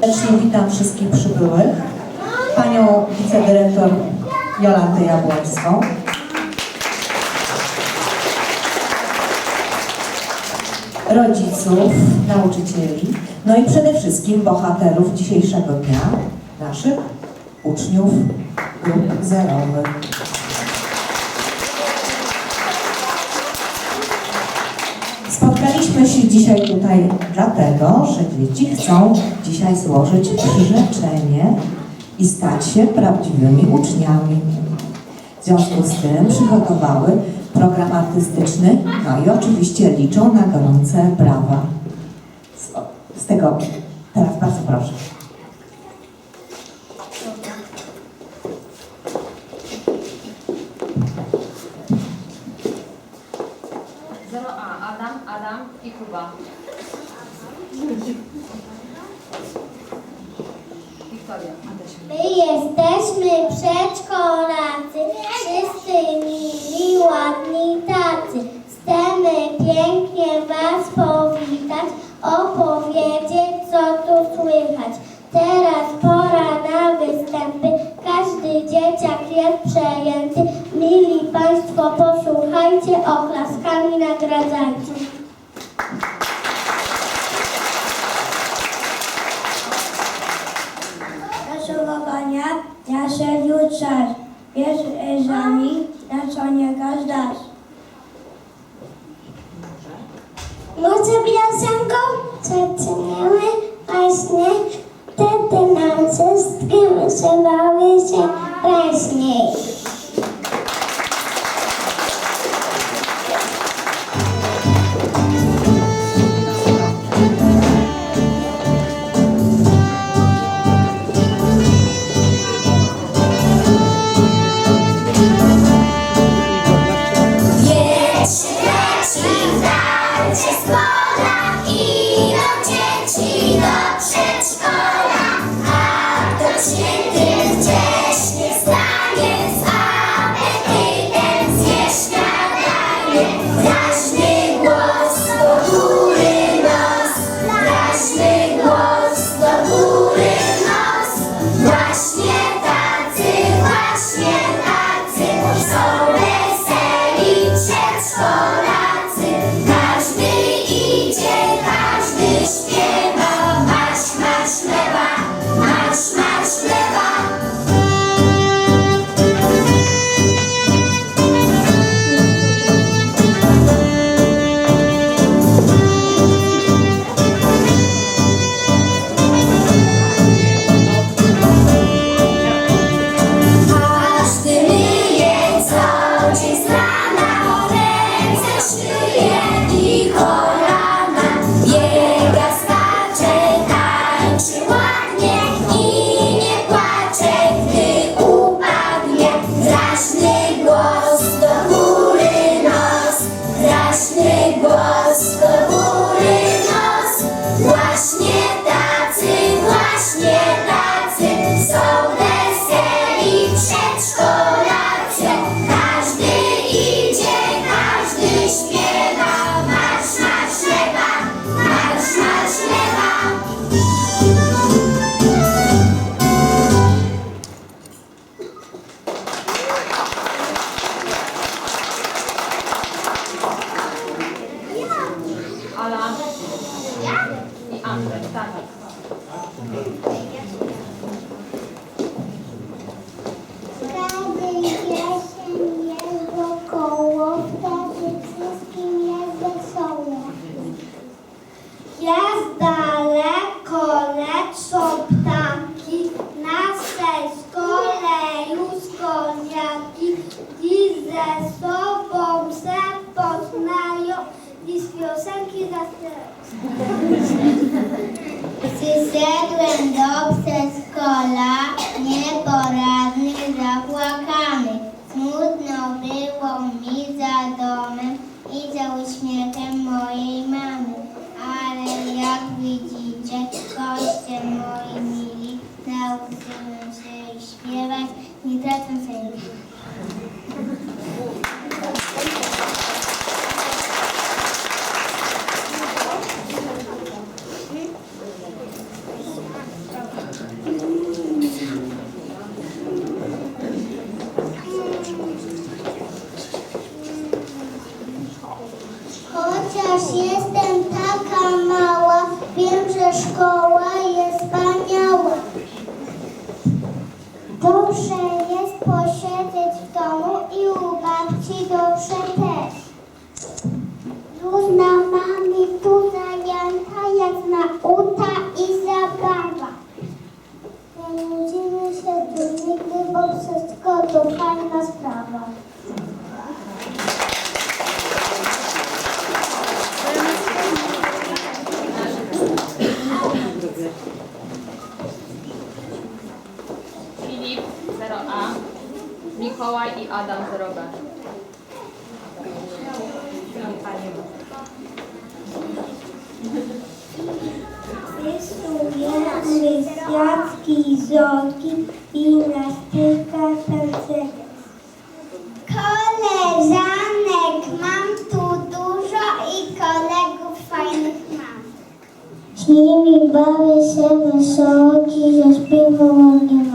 Serdecznie witam wszystkich przybyłych. Panią wicedyrektor Jolantę Jabłońską. Rodziców, nauczycieli, no i przede wszystkim bohaterów dzisiejszego dnia, naszych uczniów grup zerowych. Spotkaliśmy się dzisiaj tutaj dlatego, że dzieci chcą dzisiaj złożyć przyrzeczenie i stać się prawdziwymi uczniami. W związku z tym przygotowały program artystyczny, no i oczywiście liczą na gorące brawa. Z, z tego teraz bardzo proszę. 0A. Adam, Adam i Kuba. Jesteśmy przedszkolacy, wszyscy mili, ładni tacy. Chcemy pięknie Was powitać, opowiedzieć co tu słychać. Teraz pora na występy, każdy dzieciak jest przejęty. Mili Państwo, posłuchajcie, oklaskami nagradzajcie. Zażałowania nasze jutrze, wierzami na co nie gazdasz. Może piosenką zaczniemy właśnie, wtedy nam wszystkim wysyłały się raźniej. Так. Filip 0A, Mikołaj i Adam 0B. Rysuję rysiacki, zorki i nastyka tancerek. Koleżanek mam tu dużo i kolegów fajnych mam. Z nimi bawię się wesoło, i zaśpiewam nie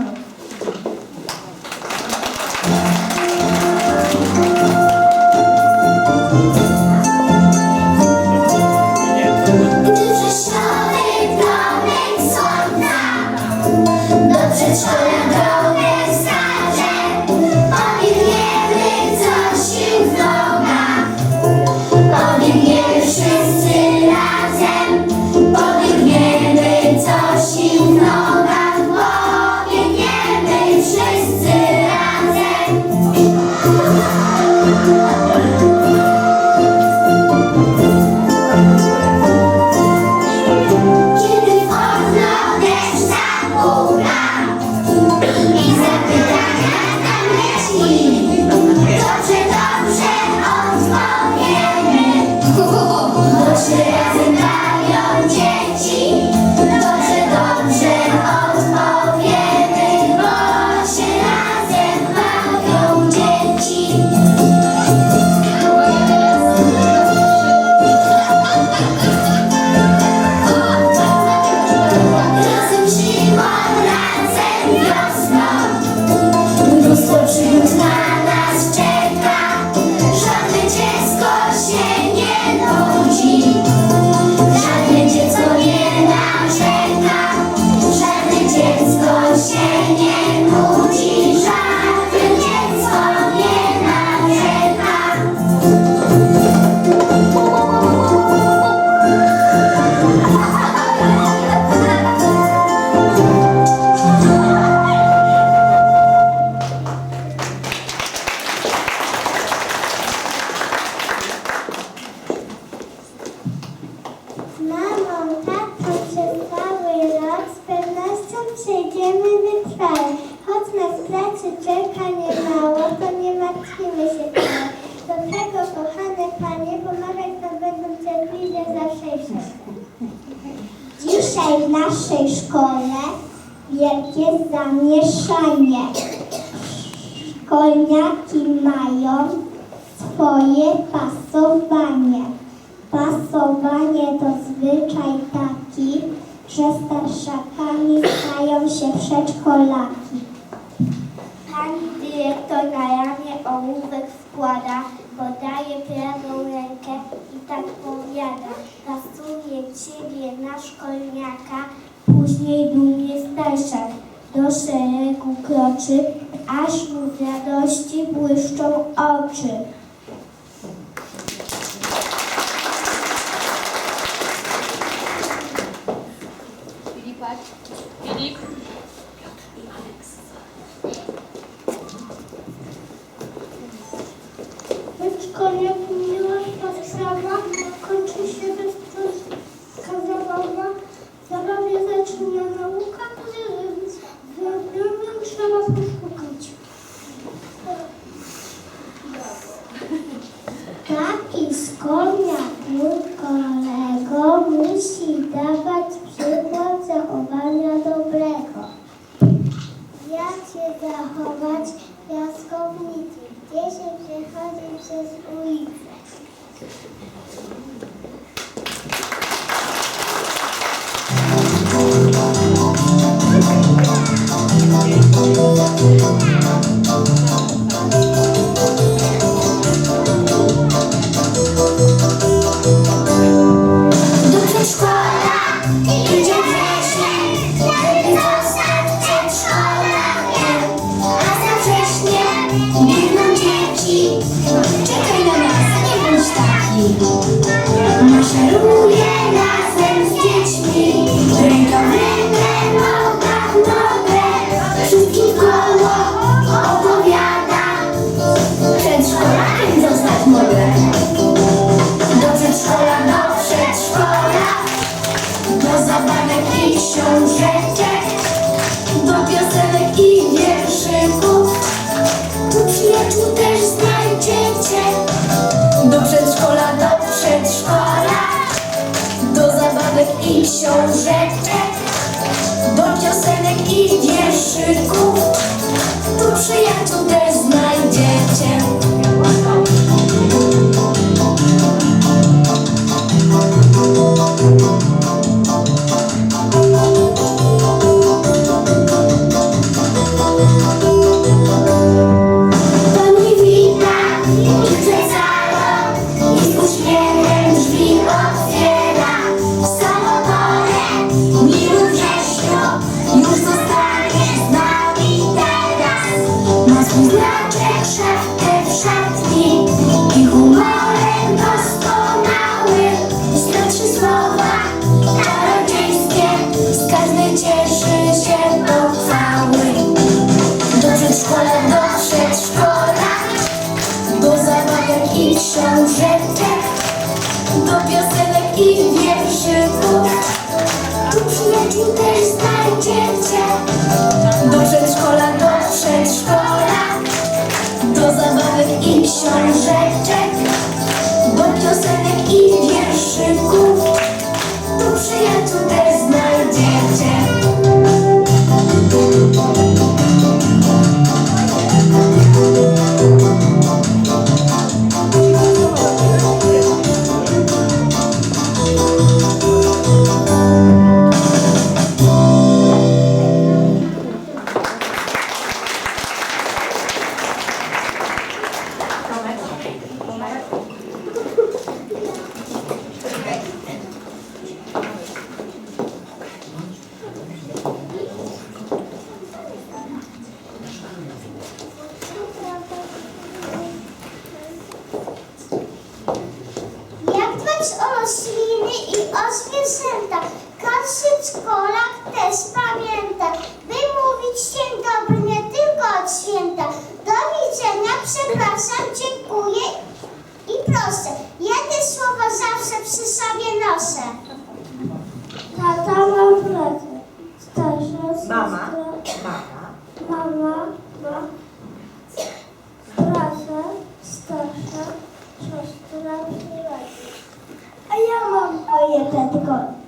Dzisiaj w naszej szkole wielkie zamieszanie. Szkolniaki mają swoje pasowanie. Pasowanie to zwyczaj taki, że starszakami stają się przedszkolaki. Pani dyrektor na ramię ołówek wkłada, podaje prawą rękę i tak powiada. Pasuje ciebie na szkolniaka, później dumnie starszak do szeregu kroczy, aż mu z radości błyszczą oczy. Мамочка, я поняла, что ты сама. Rośliny i o zwierzęta? Każdy szkolak też pamięta, by mówić dzień dobry nie tylko od święta. Do widzenia, przepraszam, dziękuję i proszę. Jedne słowo zawsze przy sobie noszę. Tata ma pracę. Starsza Mama. siostra. Mama. Mama ma pracę. Starsza siostra przychodzi. A ja mam moje tylko.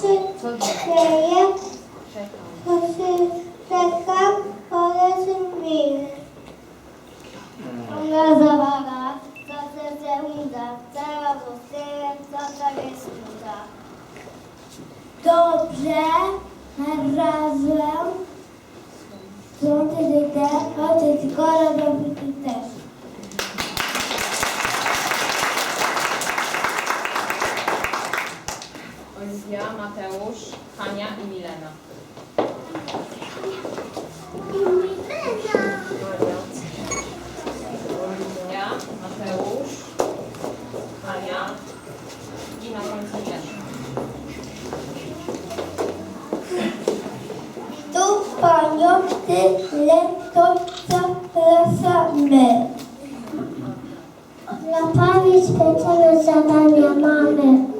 Você queria você secar horas e meia. Uma zavará, só se segunda, será você, só saber segunda. Dobrze, razem, słońce, te, oczy, skoro dobrze. Oliwia, Mateusz, Hania i Milena. Oliwia, Mateusz, Hania i na końcu Milena. Tu panią tyle, to zapraszamy. Na pamięć specjalne zadania mamy.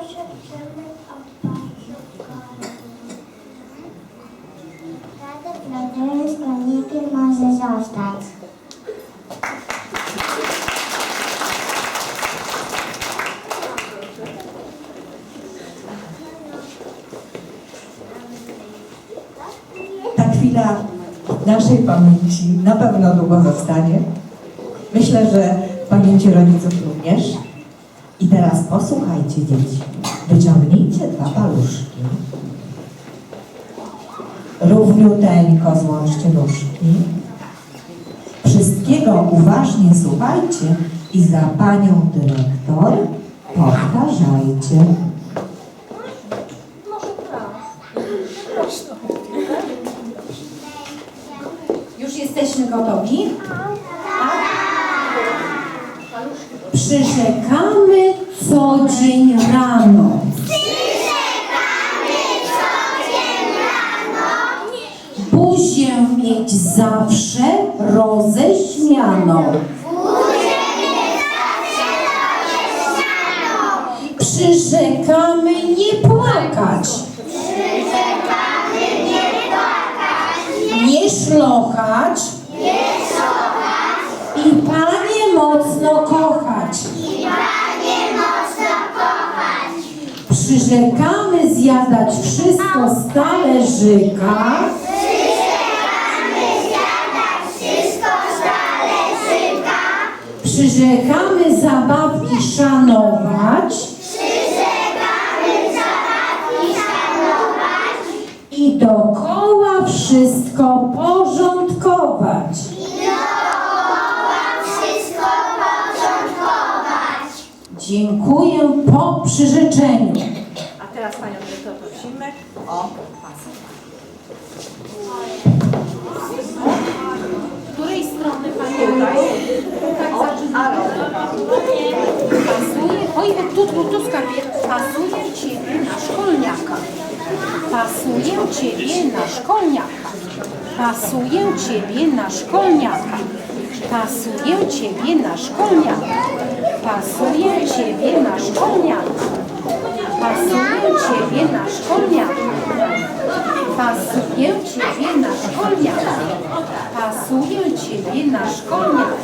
Proszę Przemek o Radek Radek z konikiem może zostać. chwila w naszej pamięci na pewno długo zostanie. Myślę, że pamięci rodziców również. I teraz posłuchajcie dzieci. Wyciągnijcie dwa paluszki. Równiuteńko złączcie nóżki. Wszystkiego uważnie słuchajcie i za panią dyrektor powtarzajcie. Już jesteśmy gotowi? Przyrzekamy co dzień rano. Przyrzekamy co dzień rano. Buzię mieć zawsze roześmianą. Buzię mieć zawsze roześmianą. Przyrzekamy nie płakać. Przyrzekamy nie płakać. Nie szlochać. Przyrzekamy zjadać wszystko z talerzyka. Przyrzekamy zabawki szanować. I dokoła wszystko porządkować. Dziękuję po przyrzeczeniu. A teraz Panią Dyrektor prosimy o pasy. Z której strony Pani tutaj? Tak zaczynamy. Pasuje, oj, tu, tu, tu skarbie. Pasuje Ciebie na szkolniaka. Pasuje Ciebie na szkolniaka. Pasuje Ciebie na szkolniaka. Pasuje Ciebie na szkolniaka. Pasuje Ciebie na szkolniaka. Pasuje Ciebie na szkolniaka. Pasuje Ciebie na szkolniaka. Pasuje Ciebie na szkolniaka.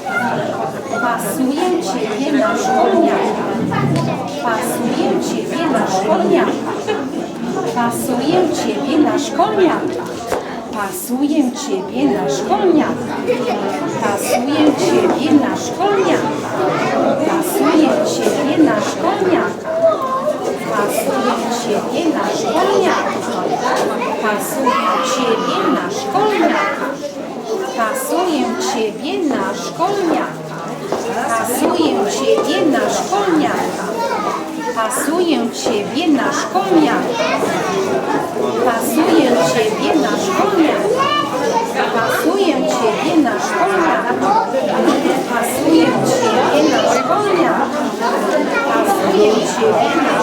Pasuje Ciebie na szkolniaka. Pasuje Ciebie na szkolniaka. Pasuje Ciebie na szkolniaka. Pasuje Ciebie na szkolniaka. Pasuje Ciebie na szkolniaka. Pasuje Ciebie na szkolniaka. Pasuje Ciebie na szkolniaka. Pasuje Ciebie na szkolniaka. Pasuje Ciebie na szkolniaka. Pasuje Ciebie na szkolniaka. Pasuje Ciebie na szkolniaka. Pasuje Ciebie na szkolniaka. Pasuje Ciebie na szkolniaka. Pasuje Ciebie na szkolniaka. Pasuje Ciebie na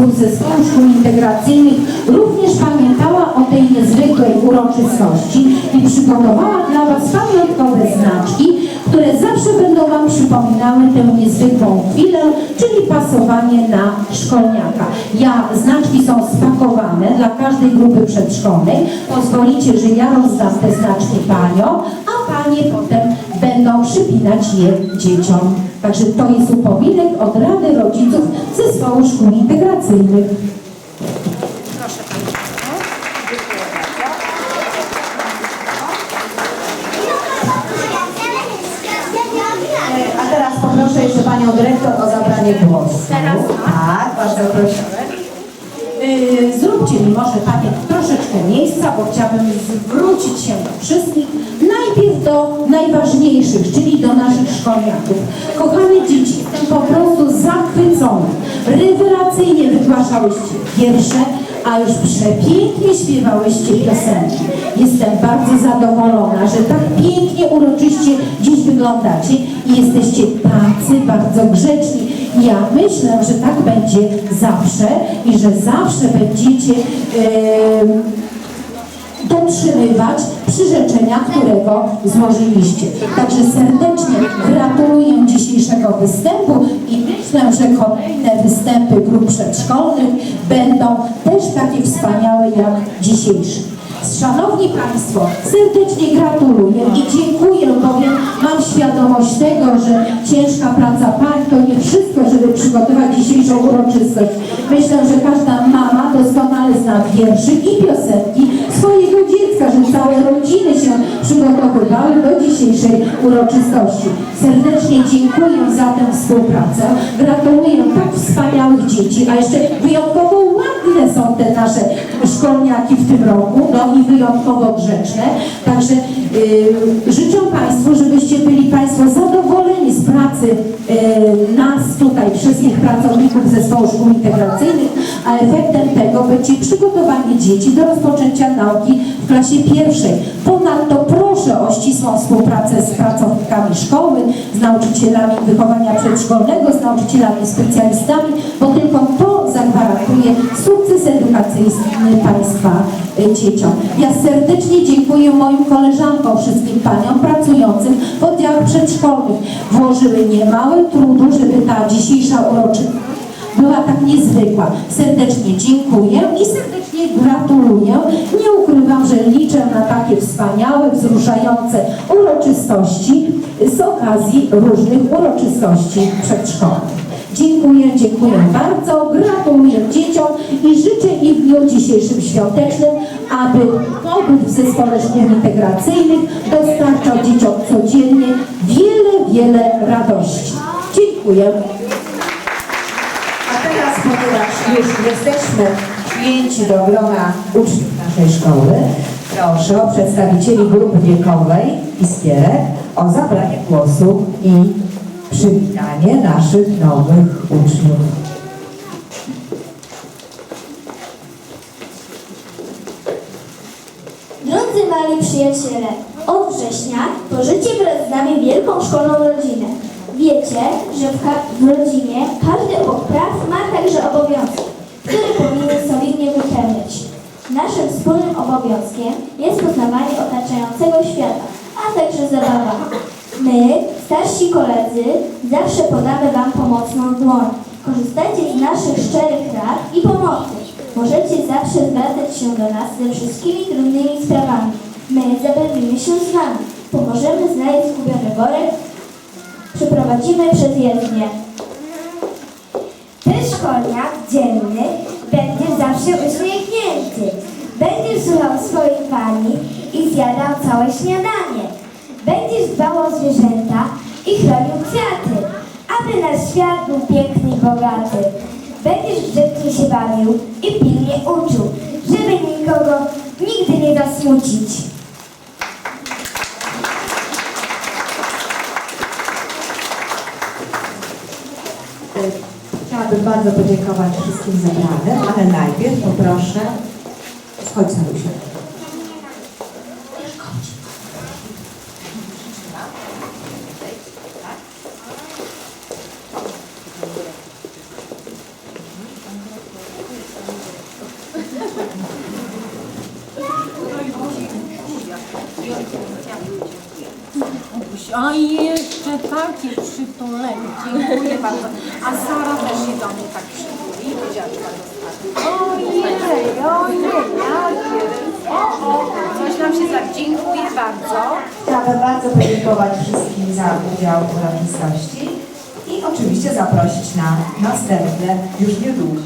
Rodziców Zespołu Szkół Integracyjnych również pamiętała o tej niezwykłej uroczystości i przygotowała dla Was pamiątkowe znaczki, które zawsze będą Wam przypominały tę niezwykłą chwilę, czyli pasowanie na szkolniaka. Ja, znaczki są spakowane dla każdej grupy przedszkolnej. Pozwolicie, że ja rozdam te znaczki paniom, a panie potem będą przypinać je dzieciom. Także to jest upominek od Rady Rodziców Zespołu Szkół Integracyjnych. Proszę Państwa. A teraz poproszę jeszcze Panią Dyrektor o zabranie głosu. Teraz? Tak, bardzo proszę. Yy, Zróbcie mi może Panie troszeczkę miejsca, bo chciałabym zwrócić się do wszystkich. Najpierw do najważniejszych, czyli do naszych szkolniaków. Kochane dzieci, jestem po prostu zachwycona. Rewelacyjnie wygłaszałyście wiersze, a już przepięknie śpiewałyście piosenki. Jestem bardzo zadowolona, że tak pięknie, uroczyście dziś wyglądacie i jesteście tacy bardzo grzeczni. Ja myślę, że tak będzie zawsze i że zawsze będziecie em, dotrzymywać przyrzeczenia, którego złożyliście. Także serdecznie gratuluję dzisiejszego występu i myślę, że kolejne występy grup przedszkolnych będą też takie wspaniałe jak dzisiejszy. Szanowni Państwo, serdecznie gratuluję i dziękuję, bowiem mam świadomość tego, że ciężka praca pań to nie wszystko, żeby przygotować dzisiejszą uroczystość. Myślę, że każda mama doskonale zna wierszy i piosenki swojego dziecka, że całe rodziny się przygotowywały do dzisiejszej uroczystości. Serdecznie dziękuję za tę współpracę. Gratuluję tak wspaniałych dzieci, a jeszcze wyjątkowo ładne są te nasze szkolniaki w tym roku, no i wyjątkowo grzeczne. Także yy, życzę Państwu, żebyście byli Państwo zadowoleni z pracy yy, nas tutaj, wszystkich pracowników Zespołu Szkół Integracyjnych, a efektem tego będzie przygotowanie dzieci do rozpoczęcia nauki w klasie pierwszej. Ponadto proszę o ścisłą współpracę z pracownikami szkoły, z nauczycielami wychowania przedszkolnego, z nauczycielami specjalistami, bo tylko to zagwarantuje sukces edukacyjny Państwa y, dzieciom. Ja serdecznie dziękuję moim koleżankom, wszystkim paniom pracującym w oddziałach przedszkolnych. Włożyły niemały trudu, żeby ta dzisiejsza uroczystość była tak niezwykła. Serdecznie dziękuję i serdecznie gratuluję. Nie ukrywam, że liczę na takie wspaniałe, wzruszające uroczystości z okazji różnych uroczystości przedszkolnych. Dziękuję, dziękuję bardzo, gratuluję dzieciom i życzę im w dniu dzisiejszym świątecznym, aby pobyt w zespole szkół integracyjnych dostarczał dzieciom codziennie wiele, wiele radości. Dziękuję. A teraz, ponieważ już jesteśmy przyjęci do grona uczniów naszej szkoły, proszę o przedstawicieli grupy wiekowej i skierek o zabranie głosu i przywitanie naszych nowych uczniów. Drodzy mali przyjaciele, od września tworzycie wraz z nami wielką szkolną rodzinę. Wiecie, że w, w rodzinie każdy obok praw ma także obowiązki, które powinny solidnie wypełniać. Naszym wspólnym obowiązkiem jest poznawanie otaczającego świata, a także zabawa. My, starsi koledzy, zawsze podamy Wam pomocną dłoń. Korzystajcie z naszych szczerych rad i pomocy. Możecie zawsze zwracać się do nas ze wszystkimi trudnymi sprawami. My zabawimy się z Wami. Pomożemy znaleźć zgubiony worek. Przeprowadzimy przez jezdnię. Ten szkolniak dzielny będzie zawsze uśmiechnięty. Będzie słuchał swojej pani i zjadał całe śniadanie. Będziesz dbał o zwierzęta i chronił kwiaty, aby nasz świat był piękny i bogaty. Będziesz grzecznie się bawił i pilnie uczył, żeby nikogo nigdy nie zasmucić. Chciałabym bardzo podziękować wszystkim zebranym, ale najpierw poproszę, chodź Sarusia. teraźniejszości i oczywiście zaprosić na następne już niedługo.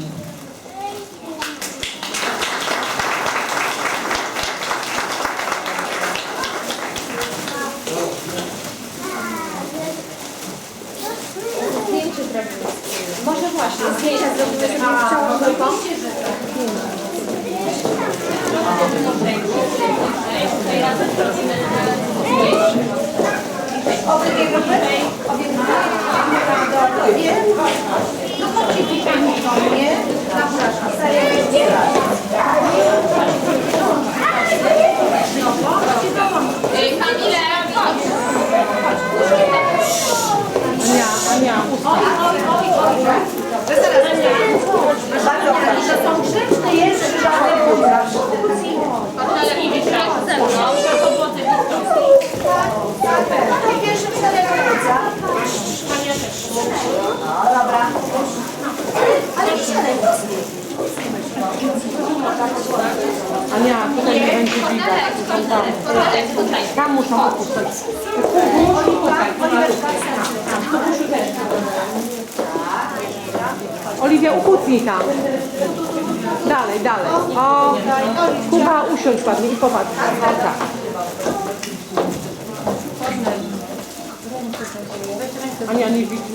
Dalej, dalej. O, Kuba, usiądź ładnie i popatrz. O, tak. Ania nie widzi.